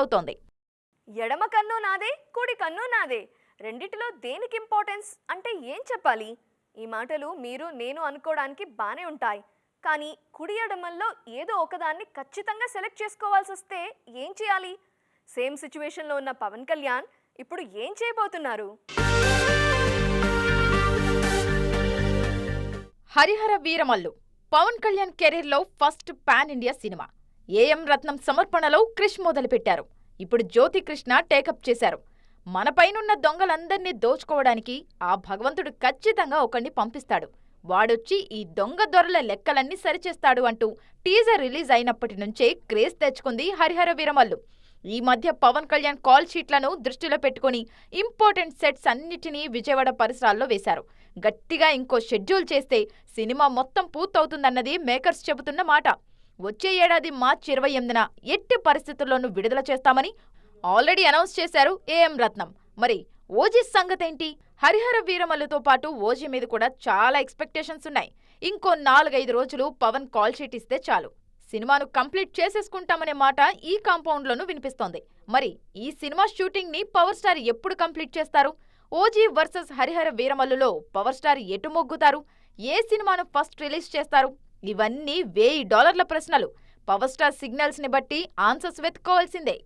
అవుతోంది. ఎడమ కన్ను నాదే కుడి కన్ను నాదే. రెండిటిలో దేనికి ఇంపార్టెన్స్? అంటే ఏం చెప్పాలి? ఈ మాటలు మీరు నేను అనుకోవడానికి బానే ఉంటాయి. కానీ కుడి ఎడమల్లో ఏదో ఒకదాన్ని ఖచ్చితంగా సెలెక్ట్ చేసుకోవాల్సి వస్తే ఏం చేయాలి? సేమ్ సిచ్యువేషన్లో ఉన్న పవన్ కళ్యాణ్ ఇప్పుడు ఏం చేయబోతున్నారు? హరిహర వీరమల్లు పవన్ కళ్యాణ్ కెరీర్లో first pan India cinema. AM Ratnam సమర్పణలో క్రిష్ మొదలుపెట్టారు. ఇప్పుడు జ్యోతి కృష్ణ టేకప్ చేశారు. మనపైనున్న దొంగలందర్నీ దోచుకోవడానికి ఆ భగవంతుడు ఖచ్చితంగా ఒకణ్ణి పంపిస్తాడు. వాడొచ్చి ఈ దొంగ దొరల లెక్కలన్నీ సరిచేస్తాడు అంటూ టీజర్ రిలీజ్ అయినప్పటి నుంచే క్రేజ్ తెచ్చుకుంది హరిహర వీరమల్లు. ఈ మధ్య పవన్ కళ్యాణ్ కాల్ షీట్లను దృష్టిలో పెట్టుకుని ఇంపార్టెంట్ సెట్స్ అన్నిటినీ విజయవాడ పరిసరాల్లో వేశారు. గట్టిగా ఇంకో షెడ్యూల్ చేస్తే సినిమా మొత్తం పూర్తవుతుందన్నది మేకర్స్ చెబుతున్న మాట. వచ్చే ఏడాది మార్చి ఇరవై ఎనిమిదిన ఎట్టి పరిస్థితుల్లోనూ విడుదల చేస్తామని ఆల్రెడీ అనౌన్స్ చేశారు ఏఎం రత్నం. మరి ఓజీ సంగతేంటి? హరిహర వీరమల్లుతో పాటు ఓజీ మీద కూడా చాలా ఎక్స్పెక్టేషన్స్ ఉన్నాయి. ఇంకో నాలుగైదు రోజులు పవన్ కాల్ షీట్ ఇస్తే చాలు. సినిమాను కంప్లీట్ చేసేసుకుంటామనే మాట ఈ కాంపౌండ్లోనూ వినిపిస్తోంది. మరి ఈ సినిమా షూటింగ్ని పవర్ స్టార్ ఎప్పుడు కంప్లీట్ చేస్తారు? ఓజీ వర్సెస్ హరిహర వీరమల్లులో పవర్ స్టార్ ఎటు మొగ్గుతారు? ఏ సినిమాను ఫస్ట్ రిలీజ్ చేస్తారు? ఇవన్నీ వెయ్యి డాలర్ల ప్రశ్నలు. పవర్ స్టార్ సిగ్నల్స్ని బట్టి ఆన్సర్స్ వెతుక్కోవాల్సిందే.